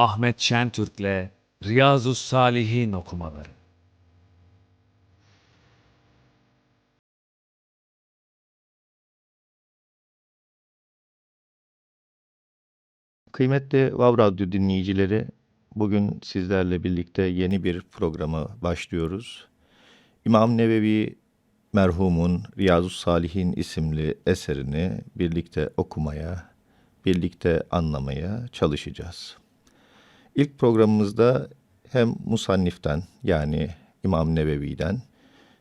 Ahmet Şentürk'le Riyazu Salihin okumaları. Kıymetli Vav Radyo dinleyicileri, bugün sizlerle birlikte yeni bir programa başlıyoruz. İmam Nevevi merhumun Riyazu Salihin isimli eserini birlikte okumaya, birlikte anlamaya çalışacağız. İlk programımızda hem Musannif'ten yani İmam Nevevi'den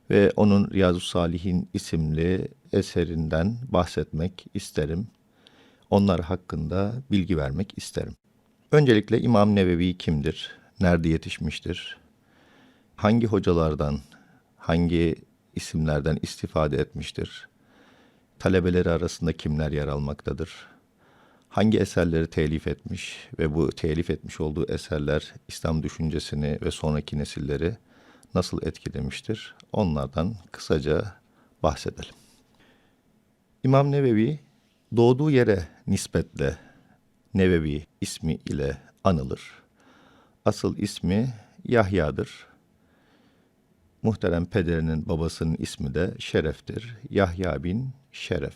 ve onun Riyazu Salihin isimli eserinden bahsetmek isterim onlar hakkında bilgi vermek isterim. Öncelikle İmam Nevevi kimdir? Nerede yetişmiştir? Hangi hocalardan, hangi isimlerden istifade etmiştir? Talebeleri arasında kimler yer almaktadır? Hangi eserleri telif etmiş ve bu telif etmiş olduğu eserler İslam düşüncesini ve sonraki nesilleri nasıl etkilemiştir? Onlardan kısaca bahsedelim. İmam Nevevi doğduğu yere nispetle Nevevi ismi ile anılır. Asıl ismi Yahya'dır. Muhterem pederinin babasının ismi de Şeref'tir. Yahya bin Şeref.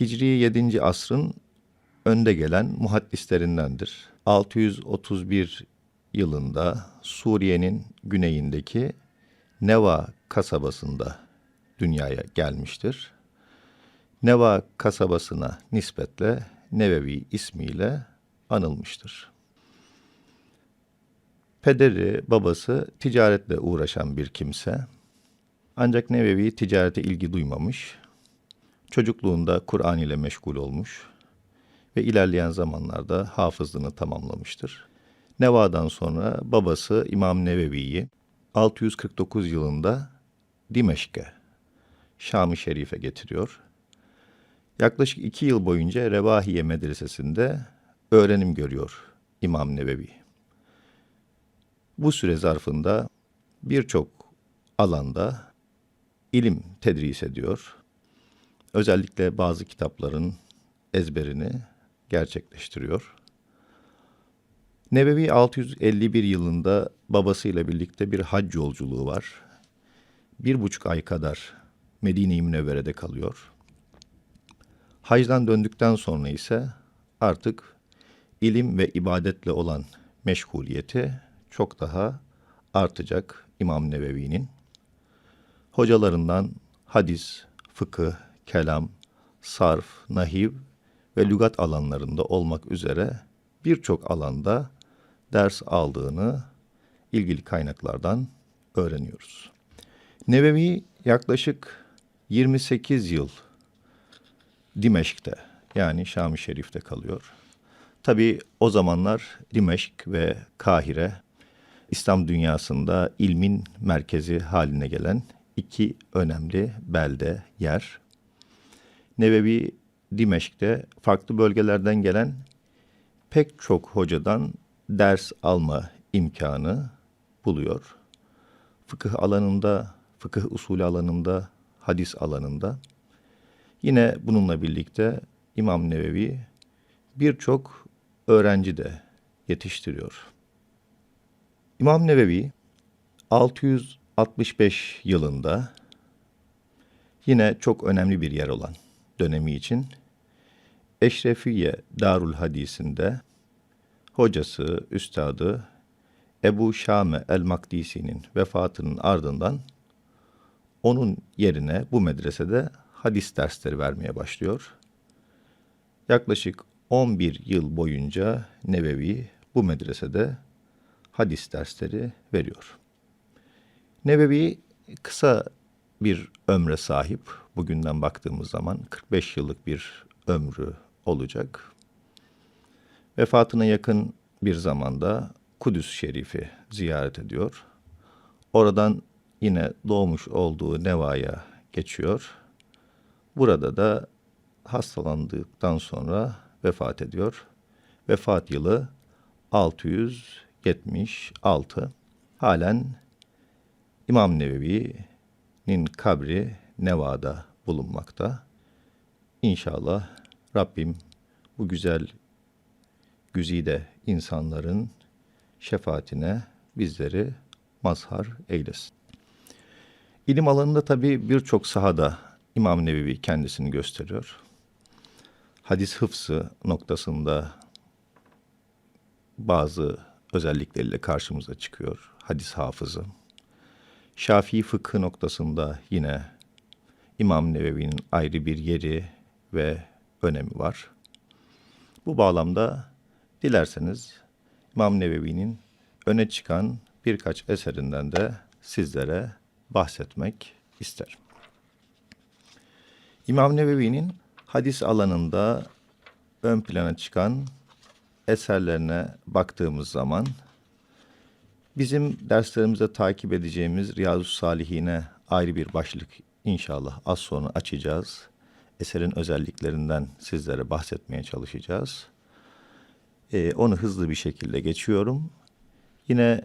Hicri 7. asrın önde gelen muhaddislerindendir. 631 yılında Suriye'nin güneyindeki Neva kasabasında dünyaya gelmiştir. Neva kasabasına nispetle Nevevi ismiyle anılmıştır. Pederi, babası ticaretle uğraşan bir kimse. Ancak Nevevi ticarete ilgi duymamış. Çocukluğunda Kur'an ile meşgul olmuş ve ilerleyen zamanlarda hafızlığını tamamlamıştır. Neva'dan sonra babası İmam Nevevi'yi 649 yılında Dimeşk'e, Şam-ı Şerif'e getiriyor Yaklaşık iki yıl boyunca Revahiye Medresesi'nde öğrenim görüyor İmam Nevevi. Bu süre zarfında birçok alanda ilim tedris ediyor. Özellikle bazı kitapların ezberini gerçekleştiriyor. Nevevi 651 yılında babasıyla birlikte bir hac yolculuğu var. Bir buçuk ay kadar Medine-i Münevvere'de kalıyor. Hacdan döndükten sonra ise artık ilim ve ibadetle olan meşguliyeti çok daha artacak İmam Nevevi'nin. Hocalarından hadis, fıkıh, kelam, sarf, nahiv ve lügat alanlarında olmak üzere birçok alanda ders aldığını ilgili kaynaklardan öğreniyoruz. Nevevi yaklaşık 28 yıl Dimeşk'te yani Şam-ı Şerif'te kalıyor. Tabi o zamanlar Dimeşk ve Kahire İslam dünyasında ilmin merkezi haline gelen iki önemli belde, yer. Nevevi Dimeşk'te farklı bölgelerden gelen pek çok hocadan ders alma imkanı buluyor. Fıkıh alanında, fıkıh usulü alanında, hadis alanında Yine bununla birlikte İmam Nevevi birçok öğrenci de yetiştiriyor. İmam Nevevi 665 yılında yine çok önemli bir yer olan dönemi için Eşrefiye Darul Hadis'inde hocası, üstadı Ebu Şame el-Makdisi'nin vefatının ardından onun yerine bu medresede hadis dersleri vermeye başlıyor. Yaklaşık 11 yıl boyunca Nevevi bu medresede hadis dersleri veriyor. Nevevi kısa bir ömre sahip. Bugünden baktığımız zaman 45 yıllık bir ömrü olacak. Vefatına yakın bir zamanda Kudüs Şerif'i ziyaret ediyor. Oradan yine doğmuş olduğu Neva'ya geçiyor Burada da hastalandıktan sonra vefat ediyor. Vefat yılı 676. Halen İmam Nevevi'nin kabri Neva'da bulunmakta. İnşallah Rabbim bu güzel güzide insanların şefaatine bizleri mazhar eylesin. İlim alanında tabii birçok sahada İmam Nevevi kendisini gösteriyor. Hadis hıfzı noktasında bazı özellikleriyle karşımıza çıkıyor. Hadis hafızı. Şafii fıkhı noktasında yine İmam Nevevi'nin ayrı bir yeri ve önemi var. Bu bağlamda dilerseniz İmam Nevevi'nin öne çıkan birkaç eserinden de sizlere bahsetmek isterim. İmam Nevevi'nin hadis alanında ön plana çıkan eserlerine baktığımız zaman bizim derslerimizde takip edeceğimiz Riyazu Salihine ayrı bir başlık inşallah az sonra açacağız. Eserin özelliklerinden sizlere bahsetmeye çalışacağız. Ee, onu hızlı bir şekilde geçiyorum. Yine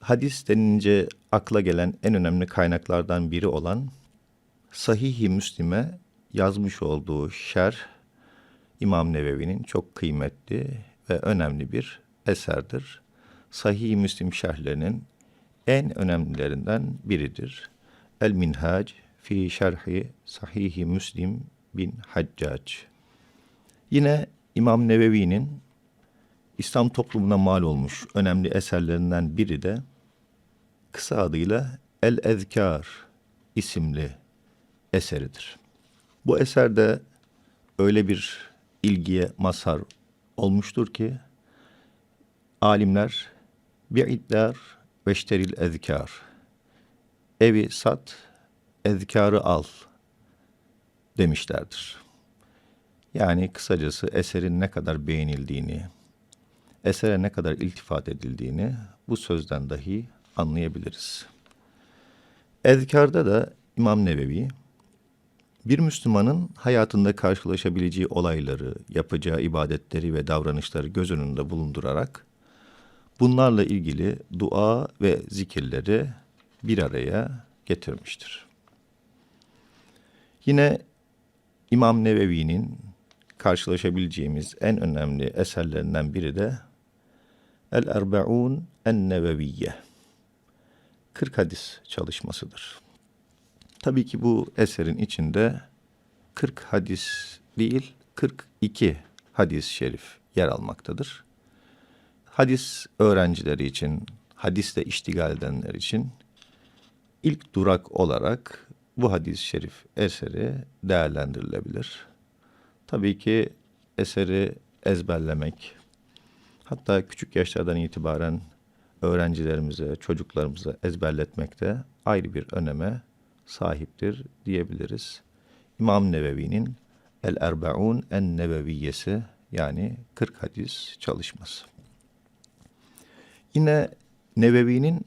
hadis denince akla gelen en önemli kaynaklardan biri olan Sahih-i Müslim'e yazmış olduğu şerh İmam Nevevi'nin çok kıymetli ve önemli bir eserdir. Sahih-i Müslim şerhlerinin en önemlilerinden biridir. El Minhac fi şerhi Sahih-i Müslim bin Haccac. Yine İmam Nevevi'nin İslam toplumuna mal olmuş önemli eserlerinden biri de kısa adıyla El Ezkar isimli eseridir. Bu eserde öyle bir ilgiye mazhar olmuştur ki alimler bi'idler veşteril ezkar evi sat ezkarı al demişlerdir. Yani kısacası eserin ne kadar beğenildiğini, esere ne kadar iltifat edildiğini bu sözden dahi anlayabiliriz. Ezkarda da İmam Nevevi bir Müslümanın hayatında karşılaşabileceği olayları, yapacağı ibadetleri ve davranışları göz önünde bulundurarak bunlarla ilgili dua ve zikirleri bir araya getirmiştir. Yine İmam Nevevi'nin karşılaşabileceğimiz en önemli eserlerinden biri de El Erbe'un En Neveviye 40 hadis çalışmasıdır. Tabii ki bu eserin içinde 40 hadis değil 42 hadis şerif yer almaktadır. Hadis öğrencileri için, hadisle iştigal edenler için ilk durak olarak bu hadis-i şerif eseri değerlendirilebilir. Tabii ki eseri ezberlemek, hatta küçük yaşlardan itibaren öğrencilerimize, çocuklarımıza ezberletmek de ayrı bir öneme sahiptir diyebiliriz. İmam Nevevi'nin El Erbeun En Neveviyesi yani 40 hadis çalışması. Yine Nevevi'nin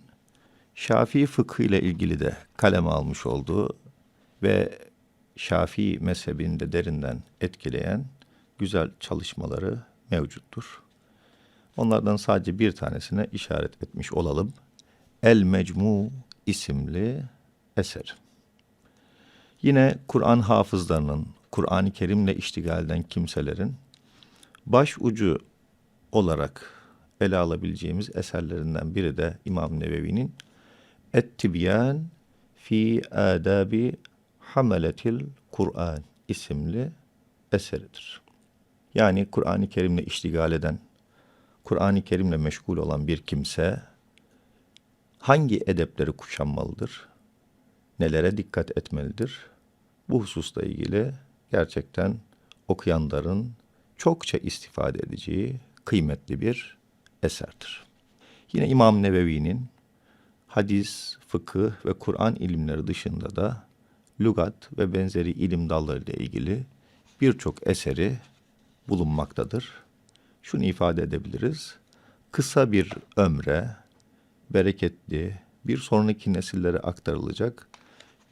Şafii fıkhı ile ilgili de kaleme almış olduğu ve Şafii mezhebini de derinden etkileyen güzel çalışmaları mevcuttur. Onlardan sadece bir tanesine işaret etmiş olalım. El Mecmu isimli eser. Yine Kur'an hafızlarının, Kur'an-ı Kerim'le iştigal eden kimselerin baş ucu olarak ele alabileceğimiz eserlerinden biri de İmam Nevevi'nin Et-Tibyan fi Adabi Hameletil Kur'an isimli eseridir. Yani Kur'an-ı Kerim'le iştigal eden, Kur'an-ı Kerim'le meşgul olan bir kimse hangi edepleri kuşanmalıdır? Nelere dikkat etmelidir? Bu hususla ilgili gerçekten okuyanların çokça istifade edeceği kıymetli bir eserdir. Yine İmam Nevevi'nin hadis, fıkıh ve Kur'an ilimleri dışında da lügat ve benzeri ilim dalları ile ilgili birçok eseri bulunmaktadır. Şunu ifade edebiliriz. Kısa bir ömre, bereketli, bir sonraki nesillere aktarılacak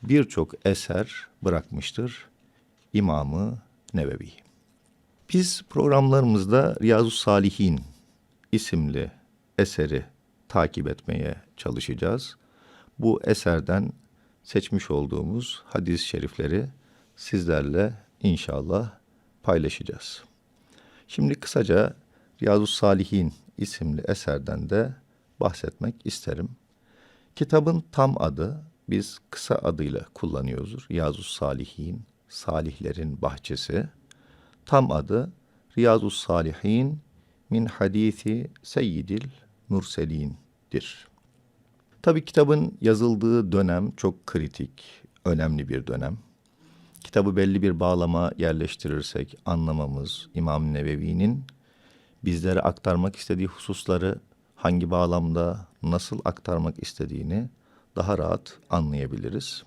birçok eser bırakmıştır İmamı Nevevi. Biz programlarımızda Riyazu Salihin isimli eseri takip etmeye çalışacağız. Bu eserden seçmiş olduğumuz hadis-i şerifleri sizlerle inşallah paylaşacağız. Şimdi kısaca Riyazu Salihin isimli eserden de bahsetmek isterim. Kitabın tam adı biz kısa adıyla kullanıyoruz. Riyazu Salihin, Salihlerin Bahçesi. Tam adı Riyazu Salihin min hadisi Seyyidil Murselin'dir. Tabi kitabın yazıldığı dönem çok kritik, önemli bir dönem. Kitabı belli bir bağlama yerleştirirsek anlamamız İmam Nevevi'nin bizlere aktarmak istediği hususları hangi bağlamda nasıl aktarmak istediğini daha rahat anlayabiliriz.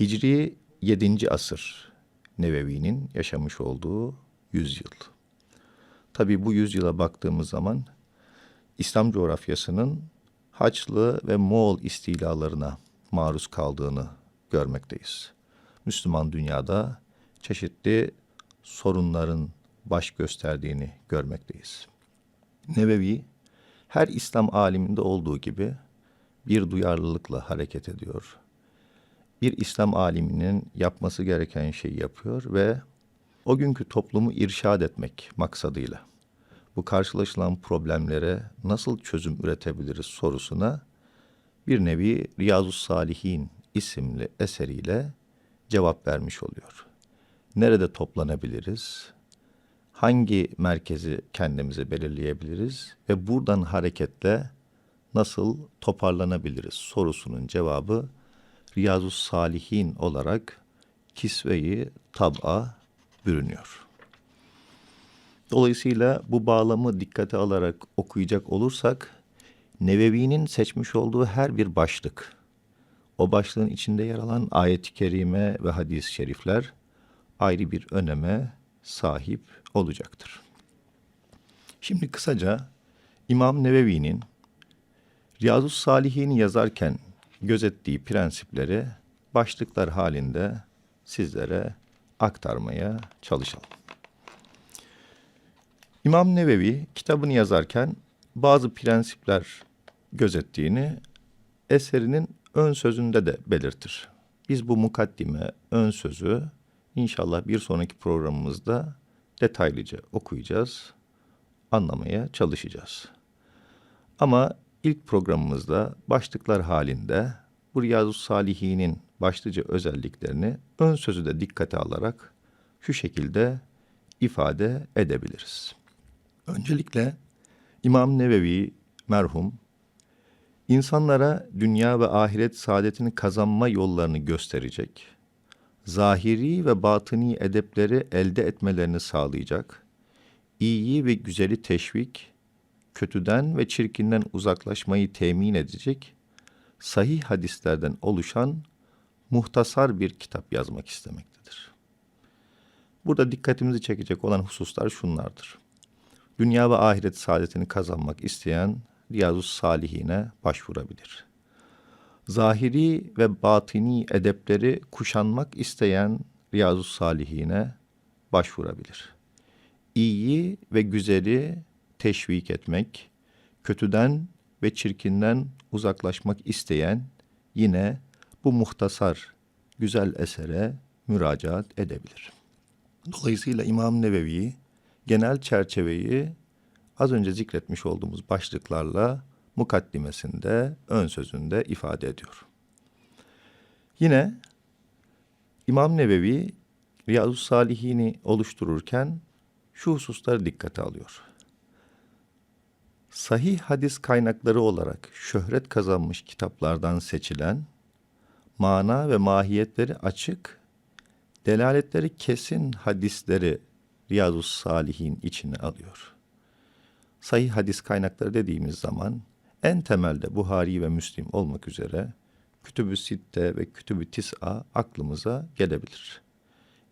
Hicri 7. asır Nevevi'nin yaşamış olduğu yüzyıl. Tabi bu yüzyıla baktığımız zaman İslam coğrafyasının Haçlı ve Moğol istilalarına maruz kaldığını görmekteyiz. Müslüman dünyada çeşitli sorunların baş gösterdiğini görmekteyiz. Nevevi her İslam aliminde olduğu gibi bir duyarlılıkla hareket ediyor. Bir İslam aliminin yapması gereken şeyi yapıyor ve o günkü toplumu irşad etmek maksadıyla bu karşılaşılan problemlere nasıl çözüm üretebiliriz sorusuna bir nevi Riyazu Salihin isimli eseriyle cevap vermiş oluyor. Nerede toplanabiliriz? Hangi merkezi kendimize belirleyebiliriz ve buradan hareketle nasıl toparlanabiliriz sorusunun cevabı Riyazu Salihin olarak kisveyi tab'a bürünüyor. Dolayısıyla bu bağlamı dikkate alarak okuyacak olursak Nevevi'nin seçmiş olduğu her bir başlık, o başlığın içinde yer alan ayet-i kerime ve hadis-i şerifler ayrı bir öneme sahip olacaktır. Şimdi kısaca İmam Nevevi'nin Riyazu Salihin'i yazarken gözettiği prensipleri başlıklar halinde sizlere aktarmaya çalışalım. İmam Nevevi kitabını yazarken bazı prensipler gözettiğini eserinin ön sözünde de belirtir. Biz bu mukaddime, ön sözü inşallah bir sonraki programımızda detaylıca okuyacağız, anlamaya çalışacağız. Ama ilk programımızda başlıklar halinde bu Riyazu Salihin'in başlıca özelliklerini ön sözü de dikkate alarak şu şekilde ifade edebiliriz. Öncelikle İmam Nevevi merhum insanlara dünya ve ahiret saadetini kazanma yollarını gösterecek, zahiri ve batıni edepleri elde etmelerini sağlayacak, iyiyi ve güzeli teşvik, kötüden ve çirkinden uzaklaşmayı temin edecek, sahih hadislerden oluşan muhtasar bir kitap yazmak istemektedir. Burada dikkatimizi çekecek olan hususlar şunlardır. Dünya ve ahiret saadetini kazanmak isteyen Riyazu Salihine başvurabilir. Zahiri ve batini edepleri kuşanmak isteyen Riyazu Salihine başvurabilir. İyiyi ve güzeli teşvik etmek, kötüden ve çirkinden uzaklaşmak isteyen yine bu muhtasar güzel esere müracaat edebilir. Dolayısıyla İmam Nevevi genel çerçeveyi az önce zikretmiş olduğumuz başlıklarla mukaddimesinde, ön sözünde ifade ediyor. Yine İmam Nevevi Riyazu Salihini oluştururken şu hususları dikkate alıyor. Sahih hadis kaynakları olarak şöhret kazanmış kitaplardan seçilen, mana ve mahiyetleri açık, delaletleri kesin hadisleri Riyazu Salihin içine alıyor. Sahih hadis kaynakları dediğimiz zaman en temelde Buhari ve Müslim olmak üzere Kütüb-ü Sitte ve Kütüb-ü Tis'a aklımıza gelebilir.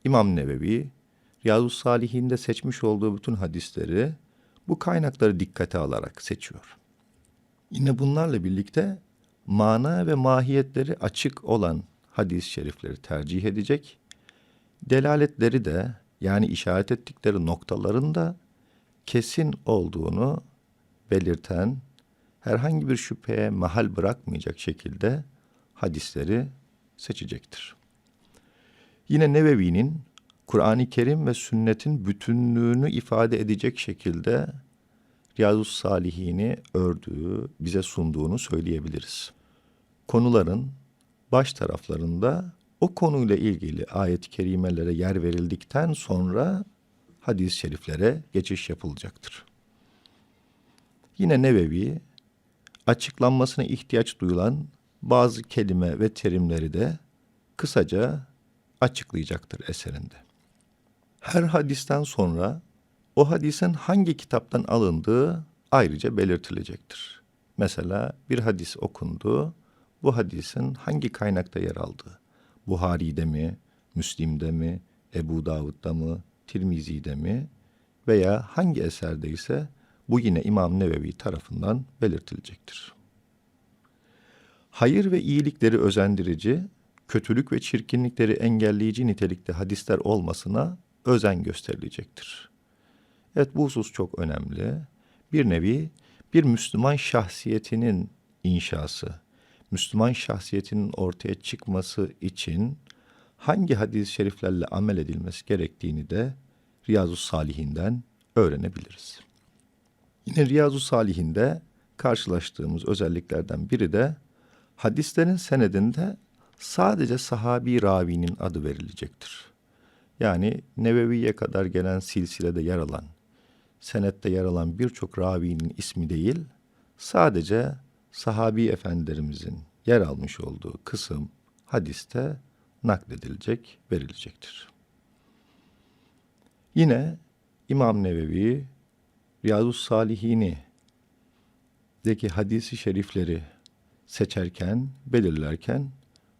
İmam Nevevi, Riyazu Salihin'de seçmiş olduğu bütün hadisleri bu kaynakları dikkate alarak seçiyor. Yine bunlarla birlikte mana ve mahiyetleri açık olan hadis-i şerifleri tercih edecek, delaletleri de yani işaret ettikleri noktaların da kesin olduğunu belirten, herhangi bir şüpheye mahal bırakmayacak şekilde hadisleri seçecektir. Yine Nevevi'nin Kur'an-ı Kerim ve sünnetin bütünlüğünü ifade edecek şekilde Riyazu Salihini ördüğü, bize sunduğunu söyleyebiliriz. Konuların baş taraflarında o konuyla ilgili ayet-i kerimelere yer verildikten sonra hadis-i şeriflere geçiş yapılacaktır. Yine Nevevi açıklanmasına ihtiyaç duyulan bazı kelime ve terimleri de kısaca açıklayacaktır eserinde. Her hadisten sonra o hadisin hangi kitaptan alındığı ayrıca belirtilecektir. Mesela bir hadis okundu, bu hadisin hangi kaynakta yer aldığı, Buhari'de mi, Müslim'de mi, Ebu Davud'da mı, Tirmizi'de mi veya hangi eserde ise bu yine İmam Nevevi tarafından belirtilecektir. Hayır ve iyilikleri özendirici, kötülük ve çirkinlikleri engelleyici nitelikte hadisler olmasına özen gösterilecektir. Evet bu husus çok önemli. Bir nevi bir Müslüman şahsiyetinin inşası, Müslüman şahsiyetinin ortaya çıkması için hangi hadis-i şeriflerle amel edilmesi gerektiğini de Riyazu Salihinden öğrenebiliriz. Yine Riyazu Salihinde karşılaştığımız özelliklerden biri de hadislerin senedinde sadece sahabi ravinin adı verilecektir. Yani Nevevi'ye kadar gelen silsilede yer alan, senette yer alan birçok ravinin ismi değil, sadece sahabi efendilerimizin yer almış olduğu kısım hadiste nakledilecek, verilecektir. Yine İmam Nevevi Riyazu Salihini deki hadisi şerifleri seçerken, belirlerken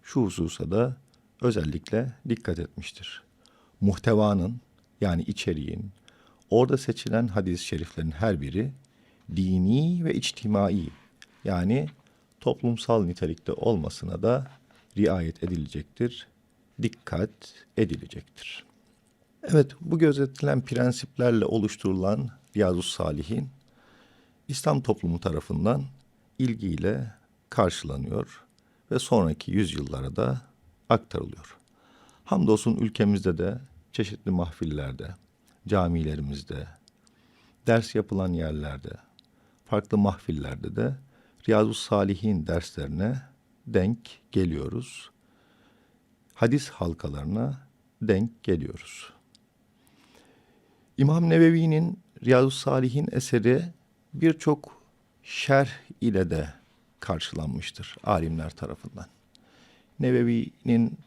şu hususa da özellikle dikkat etmiştir. Muhtevanın yani içeriğin, orada seçilen hadis-i şeriflerin her biri dini ve içtimai yani toplumsal nitelikte olmasına da riayet edilecektir, dikkat edilecektir. Evet, bu gözetilen prensiplerle oluşturulan Riyazu Salihin, İslam toplumu tarafından ilgiyle karşılanıyor ve sonraki yüzyıllara da aktarılıyor. Hamdolsun ülkemizde de çeşitli mahfillerde, camilerimizde, ders yapılan yerlerde, farklı mahfillerde de Riyazu Salihin derslerine denk geliyoruz. Hadis halkalarına denk geliyoruz. İmam Nevevi'nin Riyazu Salihin eseri birçok şerh ile de karşılanmıştır alimler tarafından. Nevevi'nin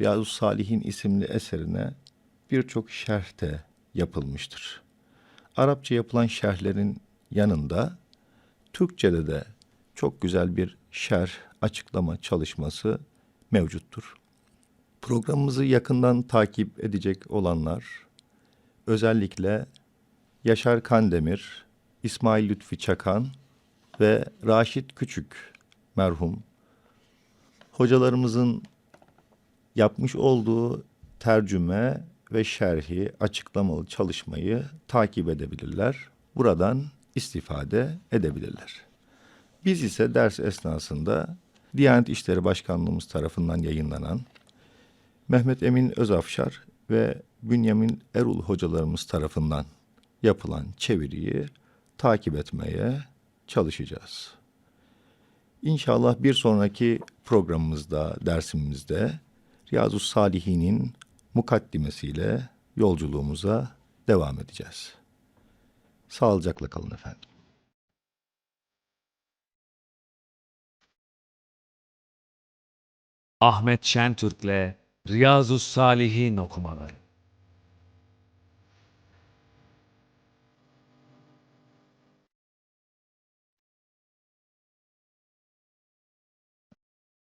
Riyazu Salihin isimli eserine birçok şerh de yapılmıştır. Arapça yapılan şerhlerin yanında Türkçe'de de çok güzel bir şerh açıklama çalışması mevcuttur. Programımızı yakından takip edecek olanlar özellikle Yaşar Kandemir, İsmail Lütfi Çakan ve Raşit Küçük merhum hocalarımızın yapmış olduğu tercüme ve şerhi açıklamalı çalışmayı takip edebilirler. Buradan istifade edebilirler. Biz ise ders esnasında Diyanet İşleri Başkanlığımız tarafından yayınlanan Mehmet Emin Özafşar ve Bünyamin Erul hocalarımız tarafından yapılan çeviriyi takip etmeye çalışacağız. İnşallah bir sonraki programımızda, dersimizde Riyazu Salihin'in mukaddimesiyle yolculuğumuza devam edeceğiz. Sağlıcakla kalın efendim. Ahmet Şentürk'le Riyazu Salihin okumaları.